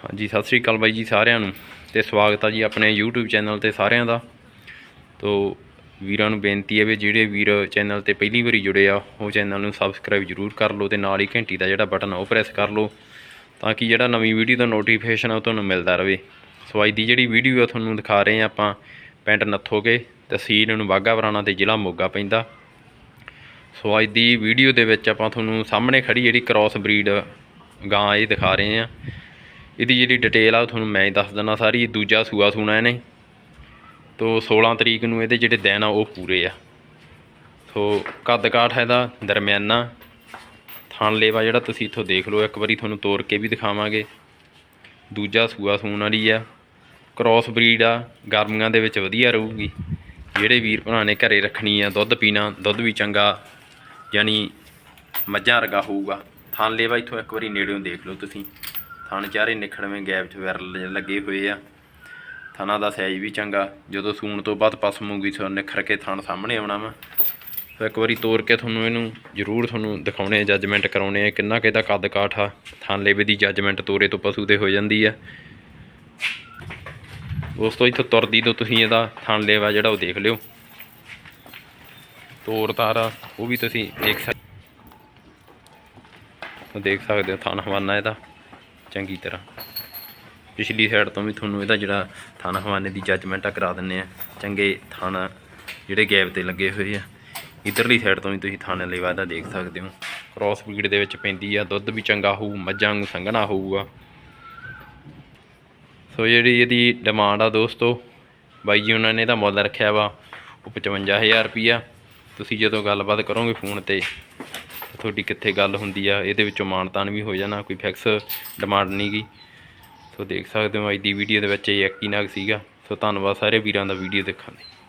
ਹਾਂਜੀ, ਸਤਿ ਸ੍ਰੀ ਅਕਾਲ ਬਾਈ ਜੀ ਸਾਰਿਆਂ ਨੂੰ ਤੇ ਸਵਾਗਤ ਆ ਜੀ ਆਪਣੇ YouTube ਚੈਨਲ ਤੇ ਸਾਰਿਆਂ ਦਾ। ਤੋ ਵੀਰਾਂ ਨੂੰ ਬੇਨਤੀ ਹੈ ਵੀ ਜਿਹੜੇ ਵੀਰ ਚੈਨਲ ਤੇ ਪਹਿਲੀ ਵਾਰੀ ਜੁੜੇ ਆ, ਉਹ ਚੈਨਲ ਨੂੰ ਸਬਸਕ੍ਰਾਈਬ ਜਰੂਰ ਕਰ ਲਓ ਤੇ ਨਾਲ ਹੀ ਘੰਟੀ ਦਾ ਜਿਹੜਾ ਬਟਨ ਉਹ ਪ੍ਰੈਸ ਕਰ ਲਓ ਤਾਂ ਕਿ ਜਿਹੜਾ ਨਵੀਂ ਵੀਡੀਓ ਦਾ ਨੋਟੀਫਿਕੇਸ਼ਨ ਉਹ ਤੁਹਾਨੂੰ ਮਿਲਦਾ ਰਹੇ। ਸੋ ਅੱਜ ਦੀ ਜਿਹੜੀ ਵੀਡੀਓ ਆ, ਤੁਹਾਨੂੰ ਦਿਖਾ ਰਹੇ ਆ ਆਪਾਂ ਪਿੰਡ ਨੱਥੋਕੇ ਤਹਿਸੀਲ ਨੂੰ ਬਾਘਾ ਪੁਰਾਣਾ ਤੇ ਜ਼ਿਲ੍ਹਾ ਮੋਗਾ ਪੈਂਦਾ। ਸੋ ਅੱਜ ਦੀ ਵੀਡੀਓ ਦੇ ਵਿੱਚ ਆਪਾਂ ਤੁਹਾਨੂੰ ਸਾਹਮਣੇ ਖੜੀ ਜਿਹੜੀ ਕ੍ਰਾਸ ਬਰੀਡ ਗਾਂ ਇਹ ਦਿਖਾ ਰਹੇ ਆ ਇਹਦੀ ਜਿਹੜੀ ਡਿਟੇਲ ਆ, ਉਹ ਤੁਹਾਨੂੰ ਮੈਂ ਹੀ ਦੱਸ ਦਿੰਦਾ ਸਾਰੀ। ਦੂਜਾ ਸੂਆ ਸੂਣਾ ਇਹਨੇ। ਤੋ 16 ਤਰੀਕ ਨੂੰ ਇਹਦੇ ਜਿਹੜੇ ਦਿਨ ਆ, ਉਹ ਪੂਰੇ ਆ। ਸੋ ਕੱਦ ਕਾਠ ਇਹਦਾ, ਦਰਮਿਆਨਾ। ਥਣ ਲੇਵਾ ਜਿਹੜਾ ਤੁਸੀਂ ਇੱਥੋਂ ਦੇਖ ਲਓ, ਇੱਕ ਵਾਰੀ ਤੁਹਾਨੂੰ ਤੋੜ ਕੇ ਵੀ ਦਿਖਾਵਾਂਗੇ। ਦੂਜਾ ਸੂਆ ਸੂਣ ਵਾਲੀ ਆ। ਕ੍ਰਾਸ ਬਰੀਡ ਆ, ਗਰਮੀਆਂ ਦੇ ਵਿੱਚ ਵਧੀਆ ਰਹੂਗੀ। ਜਿਹੜੇ ਵੀਰ ਭਰਾ ਨੇ ਘਰੇ ਰੱਖਣੀ ਆ, ਦੁੱਧ ਪੀਣਾ, ਦੁੱਧ ਵੀ ਚੰਗਾ, ਯਾਨੀ ਮੱਝਾਂ ਵਰਗਾ ਹੋਊਗਾ। ਥਣ ਲੇਵਾ ਇੱਥੋਂ ਇੱਕ ਵਾਰੀ ਨੇੜਿਓਂ ਦੇਖ ਲਓ ਤੁਸੀਂ। ਥਣ ਚਾਰੇ ਨਿਖੜਵੇਂ ਗੈਪ 'ਚ ਵਿਰਲ ਲੱਗੇ ਹੋਏ ਆ। ਥਣਾ ਦਾ ਸਾਈਜ਼ ਵੀ ਚੰਗਾ। ਜਦੋਂ ਸੂਣ ਤੋਂ ਬਾਅਦ ਪਸਮੂਗੀ ਸੋ ਨਿਖਰ ਕੇ ਥਣ ਸਾਹਮਣੇ ਆਉਣਾ ਵਾ। ਸੋ ਇੱਕ ਵਾਰੀ ਤੋੜ ਕੇ ਤੁਹਾਨੂੰ ਇਹਨੂੰ ਜ਼ਰੂਰ ਤੁਹਾਨੂੰ ਦਿਖਾਉਣੇ ਆ ਜੱਜਮੈਂਟ ਕਰਾਉਣੇ ਆ, ਕਿੰਨਾ ਕਿਹਦਾ ਕੱਦ ਕਾਠ ਆ। ਥਣ ਲੇਵੇ ਦੀ ਜੱਜਮੈਂਟ ਤੋਰੇ ਤੋਂ ਪਸ਼ੂ ਤੇ ਹੋ ਜਾਂਦੀ ਆ। ਤੋਂ ਇੱਥੋਂ ਤੁਰਦੀ ਤੋਂ ਤੁਸੀਂ ਇਹਦਾ ਥਣ ਲੇਵਾ ਜਿਹੜਾ ਉਹ ਦੇਖ ਲਿਓ। ਤੋਰ ਤਾਰਾ ਉਹ ਵੀ ਤੁਸੀਂ ਦੇਖ ਸਕਦੇ ਦੇਖ ਸਕਦੇ ਹੋ ਥਣ ਹਵਾਨਾ ਇਹਦਾ। ਚੰਗੀ ਤਰ੍ਹਾਂ। ਪਿਛਲੀ ਸਾਈਡ ਤੋਂ ਵੀ ਤੁਹਾਨੂੰ ਇਹਦਾ ਜਿਹੜਾ ਥਣ ਹਵਾਨੇ ਦੀ ਜੱਜਮੈਂਟ ਆ, ਕਰਾ ਦਿੰਨੇ ਆ। ਚੰਗੇ ਥਣ ਜਿਹੜੇ ਗੈਪ ਤੇ ਲੱਗੇ ਹੋਏ ਆ। ਇਧਰਲੀ ਸਾਈਡ ਤੋਂ ਵੀ ਤੁਸੀਂ ਥਣ ਲੇਵਾ ਦਾ ਦੇਖ ਸਕਦੇ ਹੋ। ਕ੍ਰਾਸ ਬਰੀਡ ਦੇ ਵਿੱਚ ਪੈਂਦੀ ਆ, ਦੁੱਧ ਵੀ ਚੰਗਾ ਹੋਊ, ਮੱਝਾਂ ਨੂੰ ਸੰਘਣਾ ਹੋਊਗਾ। ਸੋ ਜਿਹੜੀ ਇਹਦੀ ਡਿਮਾਂਡ ਆ ਦੋਸਤੋ, ਬਾਈ ਜੀ ਉਹਨਾਂ ਨੇ ਇਹਦਾ ਮੁੱਲ ਰੱਖਿਆ ਵਾ, ਉਹ 55000 ਰੁਪਿਆ ਤੁਸੀਂ ਜਦੋਂ ਗੱਲਬਾਤ ਕਰੋਗੇ ਫੋਨ ਤੇ ਤੁਹਾਡੀ ਕਿੱਥੇ ਗੱਲ ਹੁੰਦੀ ਆ, ਇਹਦੇ ਵਿੱਚੋਂ ਮਾਨਤਾਨ ਵੀ ਹੋ ਜਾਣਾ, ਕੋਈ ਫਿਕਸ ਡਿਮਾਂਡ ਨਹੀਂ ਗਈ ਸੋ ਦੇਖ ਸਕਦੇ ਹੋ, ਅੱਜ ਦੀ ਵੀਡੀਓ ਦੇ ਵਿੱਚ ਇਹ ਇੱਕ ਸੀਗਾ। ਸੋ ਧੰਨਵਾਦ ਸਾਰੇ ਵੀਰਾਂ ਦਾ ਵੀਡੀਓ ਦੇਖਣ ਲਈ।